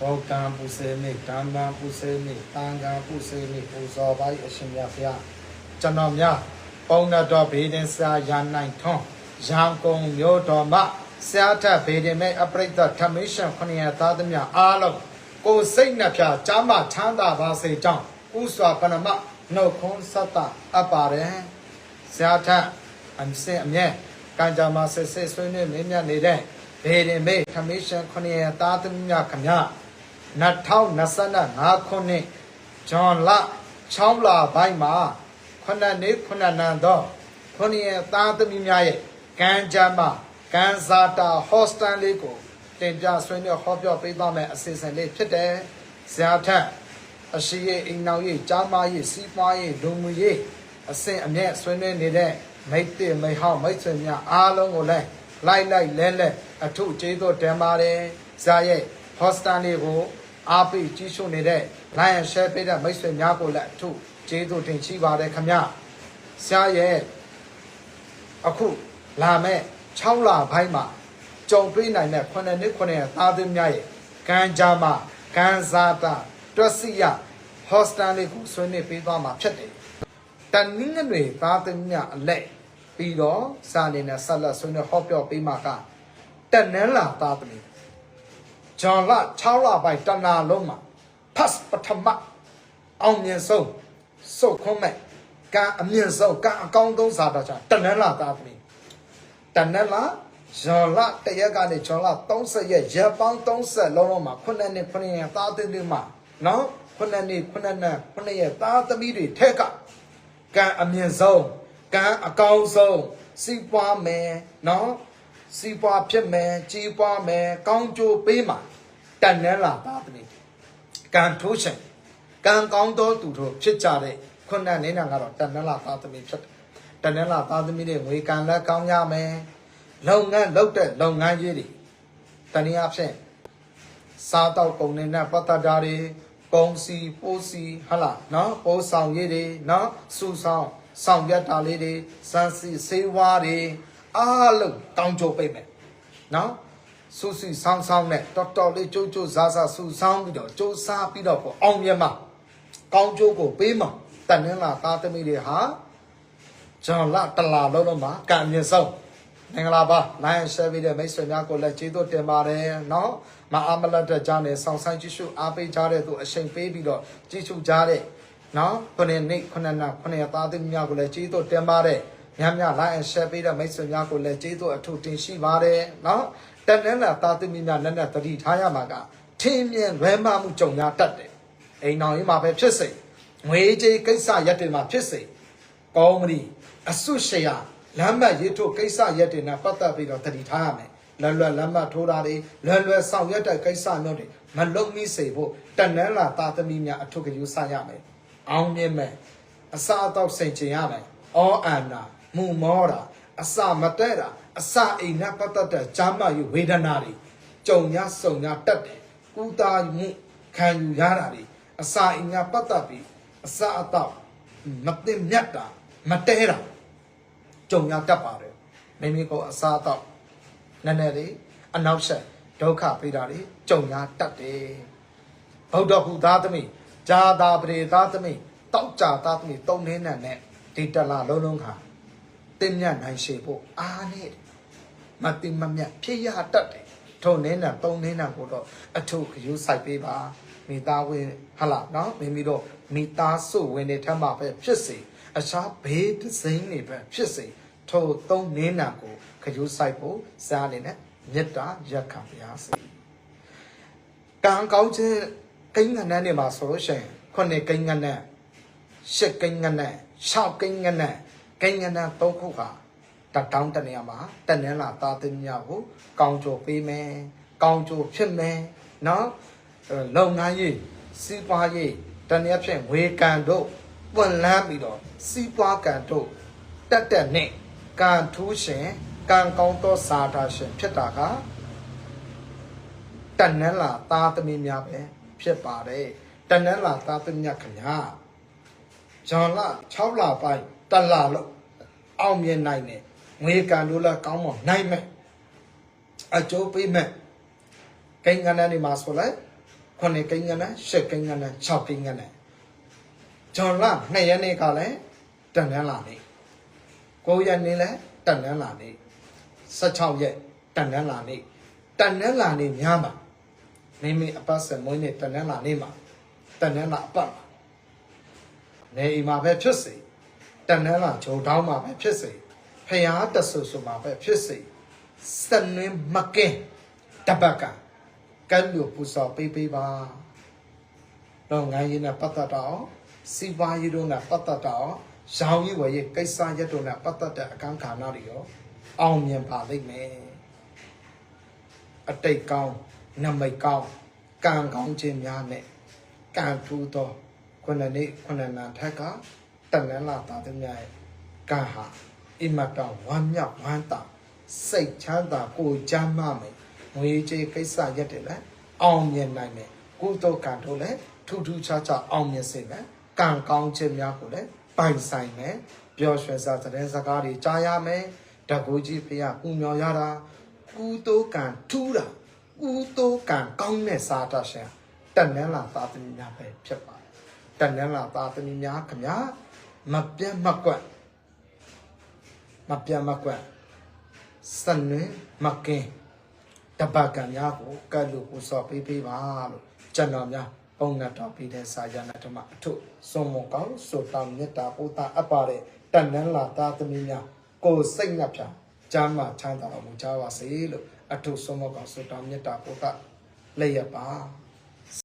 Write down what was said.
ဘောကံပူဇေနေဓမ္မပူဇေနေတန်ခါပူဇေနေပူဇော်ပါ၏အရှင်မြတ်ဘုရားကျွန်တော်များပေါင်းတော်ဘေးဒင်စာရာနိုင်ထွန်းရန်ကုန်မြို့တော်မှာဆရာထဘေးဒင်မဲ့အပရိသတ်ထမင်းရှင်ခဏရသားသမ ्या အားလုံးကိုယ်စိတ်နှဖျားကြားမချမ်းသာပါစေကြောင်းဥစွာပဏမနှုတ်ခွန်းဆက်တာအပ်ပါတယ်ဆရာထအမစင်အမြဲကံကြမ္မာဆက်ဆက်ဆွေးနွေးမင်းမြတ်နေတဲ့ဘေဒင်မေခမရှင်ခဏရသားသမ ्या ခမညာ 2025ခုနှစ်ဇွန်လ6လပိုင်းမှာခုနှစ်နေ့ခုနှစ်နံတော့ခုနှစ်ရသားသမီးများရဲ့ကံကြမ္မာကံဇာတာဟော့စတန်လေးကိုတင်ပြဆွေးနွေးဟောပြောပေးသွားမယ်အစီအစဉ်လေးဖြစ်တယ်ဇာထက်အရှိရဲ့အိမ်နောက်ရဲ့ကြားမရဲ့စီးပွားရဲ့လူမှုရေးအစဉ်အမြဲဆွေးနွေးနေတဲ့မိတ်တိမိတ်ဟောင်းမိတ်ဆွေများအားလုံးကိုလည်းလိုက်လိုက်လဲလဲအထုကျေးဇူးတင်ပါတယ်ဇာရဲ့ဟော့စတန်လေးကို အားပေးကြီးရှုနေတဲ့ Lion Share ပေးတဲ့မိတ်ဆွေများကိုလည်းအထုကျေးဇူးတင်ရှိပါတယ်ခင်ဗျဆရာရဲ့အခုလာမဲ့6လပိုင်းမှာကြုံတွေ့နိုင်တဲ့9နှစ်9ရက်သားသမီးများရဲ့ကံကြမ္မာကံစားတာတွက်စီရဟော့စတန်လေးကိုဆွေးနွေးပေးသွားမှာဖြစ်တယ်တနင်္ဂနွေသားသမီးများအလက်ပြီးတော့စာနေနဲ့ဆက်လက်ဆွေးနွေးဟောပြောပေးမှာကတနင်္လာသားသမီး ဂျွန်လ6လပိုင်းတနာလုံးမှာဖတ်ပထမအောင်မြင်ဆုံးစုတ်ခွန်းမဲ့ကံအမြင့်ဆုံးကံအကောင်းဆုံးစာတော်ချာတနင်္လာသားသမီးတနင်္လာဂျွန်လတရက်ကနေဂျွန်လ30ရက်ရက်ပေါင်း30လုံးလုံးမှာခုနှစ်နှစ်ခုနှစ်ရက်သားသမီးမှာနော်ခုနှစ်နှစ်ခုနှစ်နှစ်ခုနှစ်ရက်သားသမီးတွေထက်ကကံအမြင့်ဆုံးကံအကောင်းဆုံးစီးပွားမယ်နော် စီးပွားဖြစ်မယ်ကြီးပွားမယ်ကောင်းကျိုးပေးမှာတန်နှဲလာပါသမီးကံထိုးရှင်ကံကောင်းသောသူတို့ဖြစ်ကြတဲ့ခုနနေနာကတော့တန်နှဲလာပါသမီးဖြစ်တယ်တန်နှဲလာပါသမီးတွေငွေကံလက်ကောင်းရမယ်လုပ်ငန်းလုပ်တဲ့လုပ်ငန်းကြီးတွေတနည်းအားဖြင့်စားတော့ကုန်နေနဲ့ပတ်သက်တာတွေပုံစီပိုးစီဟလာနော်ပိုးဆောင်ရည်တွေနော်စူဆောင်ဆောင်ရက်တာလေးတွေစမ်းစီစေးဝါးတွေ အားလုံးတောင်းကြပိတ်မယ်နော်ဆူစီဆောင်းဆောင်းနဲ့တော်တော်လေးကြိုးကြိုးစားစားဆူဆောင်းပြီးတော့ကြိုးစားပြီးတော့ပေါ့အောင်မြတ်မကောင်းကျိုးကိုပေးမှာတန်နှင်းလာသားသမီးတွေဟာဂျွန်လာတလာလုံးလုံးမှာကံမြင့်ဆုံးမင်္ဂလာပါနိုင်ရှယ်ပြီးတဲ့မိတ်ဆွေများကိုလည်းကျေးဇူးတင်ပါတယ်နော်မအားမလတ်တဲ့ကြားနဲ့ဆောင်းဆိုင်ကြည့်ရှုအားပေးကြတဲ့သူအချိန်ပေးပြီးတော့ကြည့်ရှုကြတဲ့နော်ခုနှစ်နေ့ခုနှစ်နာခုနှစ်ရက်သားသမီးများကိုလည်းကျေးဇူးတင်ပါတယ် များများ like and share ပေးတဲ့မိတ်ဆွေများကိုလည်းကျေးဇူးအထူးတင်ရှိပါတယ်နော်တန်တန်းလာသားသမီးများနဲ့နဲ့တတိထားရမှာကထင်းမြင်လွဲမမှုကြုံရတတ်တယ်အိမ်တော်ကြီးမှာပဲဖြစ်စေငွေကြေးကိစ္စရက်တွေမှာဖြစ်စေကောင်းမရီအဆုရှေယလမ်းမရေးထို့ကိစ္စရက်တွေနဲ့ပတ်သက်ပြီးတော့တတိထားရမယ်လွယ်လွယ်လမ်းမထိုးတာတွေလွယ်လွယ်ဆောင်ရွက်တဲ့ကိစ္စမျိုးတွေမလုံမိစေဖို့တန်နန်းလာသားသမီးများအထုကယူဆရမယ်အောင်မြင်မယ်အစာအတော့စိန်ချင်ရမယ်အောအန္နာ မူမောတာအစာမတဲ့တာအစာအိမ်နဲ့ပတ်သက်တဲ့ဂျာမယူဝေဒနာတွေကြုံရစုံရတတ်တယ်ကုသမှုခံယူရတာတွေအစာအိမ်နဲ့ပတ်သက်ပြီးအစာအတော့မတင်မြတ်တာမတဲတာကြုံရတတ်ပါတယ်မိမိကိုအစားတော့နည်းနည်းလေးအနောက်ဆက်ဒုက္ခပေးတာတွေကြုံရတတ်တယ်ဗုဒ္ဓဟူသားသမီးဂျာတာပရိသားသမီးတောက်ကြသားသမီးတုံနေနဲ့နဲ့ဒီတလာလုံးလုံးခါ တင်မြတ်နိုင်ရှိဖို့အားနဲ့မတင်မမြတ်ဖြစ်ရတတ်တယ်ထုံနေနဲ့တုံနေနဲ့ကိုတော့အထုခယူဆိုင်ပေးပါမိသားဝင်ဟလာနော်မိမိတို့မိသားစုဝင်တွေထမ်းမှာပဲဖြစ်စေအခြားဘေးဒစိမ့်တွေပဲဖြစ်စေထို့သုံးနေနာကိုခယူဆိုင်ဖို့စားနေနဲ့မေတ္တာရက်ခံပါစေကံကောင်းခြင်းကိန်းငန်းနဲ့မှာဆိုလို့ရှိရင်ခုနှစ်ကိန်းငန်းနဲ့ရှစ်ကိန်းငန်းနဲ့ရှောက်ကိန်းငန်းနဲ့ ကိန်းငန်းနဲ့သုံးခုဟာတတောင်းတနေရာမှာတနင်္လာသားသမီးများကိုကောင်းကြိုပေးမယ်ကောင်းကြိုဖြစ်မယ်နော်လုပ်ငန်းရေးစီးပွားရေးတနည်းဖြင့်ဝေကံတို့ပွင့်လန်းပြီးတော့စီးပွားကံတို့တက်တက်နဲ့ကံထူးရှင်ကံကောင်းသောစာတာရှင်ဖြစ်တာကတဏ္ဍလာသားသမီးများပဲဖြစ်ပါတယ်တဏ္ဍလာသားသမီးများခင်ဗျာဂျွန်လ6လပိုင်း တလလို့အောင်မြင်နိုင်တယ်ငွေကံတို့လည်းကောင်းမနိုင်မဲ့အကျိုးပေးမဲ့ကိန်းကဏ္ဍနေမှာဆိုလိုက်ခုနှစ်ကိန်းကနန်းရှစ်ကိန်းကနန်း6ကိန်းကနန်းဂျွန်လ2ရက်နေ့ကလည်းတန်တန်းလာနေ9ရက်နေ့လည်းတန်တန်းလာနေ16ရက်တန်တန်းလာနေတန်တန်းလာနေများမှာမိမိအပတ်ဆက်မွေးနေ့တန်တန်းလာနေမှာတန်တန်းလာအပတ်မှာနေအိမ်မှာပဲဖြစ်စေ တန်တန်းလာဂျုံတောင်းမှာပဲဖြစ်စေဖျားတဆူဆူမှာပဲဖြစ်စေစနွင်းမကင်းတပတ်ကကဲလူပူစော်ပေးပေးပါတော့ငိုင်းရင်နဲ့ပတ်သက်တော့စီပါရီတို့နဲ့ပတ်သက်တော့ရောင်ကြီးဝယ်ရေးကိစ္စရက်တို့နဲ့ပတ်သက်တဲ့အခန်းခါနာတွေရောအောင်မြင်ပါလိမ့်မယ်အတိတ်ကောင်းနမိတ်ကောင်းကံကောင်းခြင်းများနဲ့ကံထူးသောခုနှစ်နေ့ခုနှစ်နာထက်က တန်လန်းလာတာတဲ့များရဲ့ကံဟာအိမ်မတော်ဝမ်းမြောက်ဝမ်းသာစိတ်ချမ်းသာကိုယ်ချမ်းသာမယ်ငွေကြေးကိစ္စရက်တွေလည်းအောင်မြင်နိုင်မယ်ကုသိုလ်ကံတို့လည်းထူးထူးခြားခြားအောင်မြင်စေမယ်ကံကောင်းခြင်းများကိုလည်းပိုင်ဆိုင်မယ်ပျော်ရွှင်စွာသတင်းစကားတွေကြားရမယ်တကူကြီးဖေရပူမျော်ရတာကုသိုလ်ကံထူးတာကုသိုလ်ကံကောင်းတဲ့စာတတ်ရှင်တန်နှန်းလာသာသမီများပဲဖြစ်ပါတယ်တန်နှန်းလာသာသမီများခမညာ မပြတ်မကွက်မပြတ်မကွက်စနွေမကင်းတပတ်ကံများကိုကတ်လို့ကိုစော်ပေးပေးပါလို့ကျွန်တော်များပုံငတ်တော်ပြီးတဲ့စာရဏဓမ္မအထုစုံမကောင်းဆိုတောင်းမေတ္တာပို့တာအပ်ပါတဲ့တန်နှန်းလာသာသမီများကိုယ်စိတ်ငတ်ဖြာကျမ်းမာချမ်းသာတော်မူကြပါစေလို့အထုစုံမကောင်းဆိုတောင်းမေတ္တာပို့တာလက်ရပါ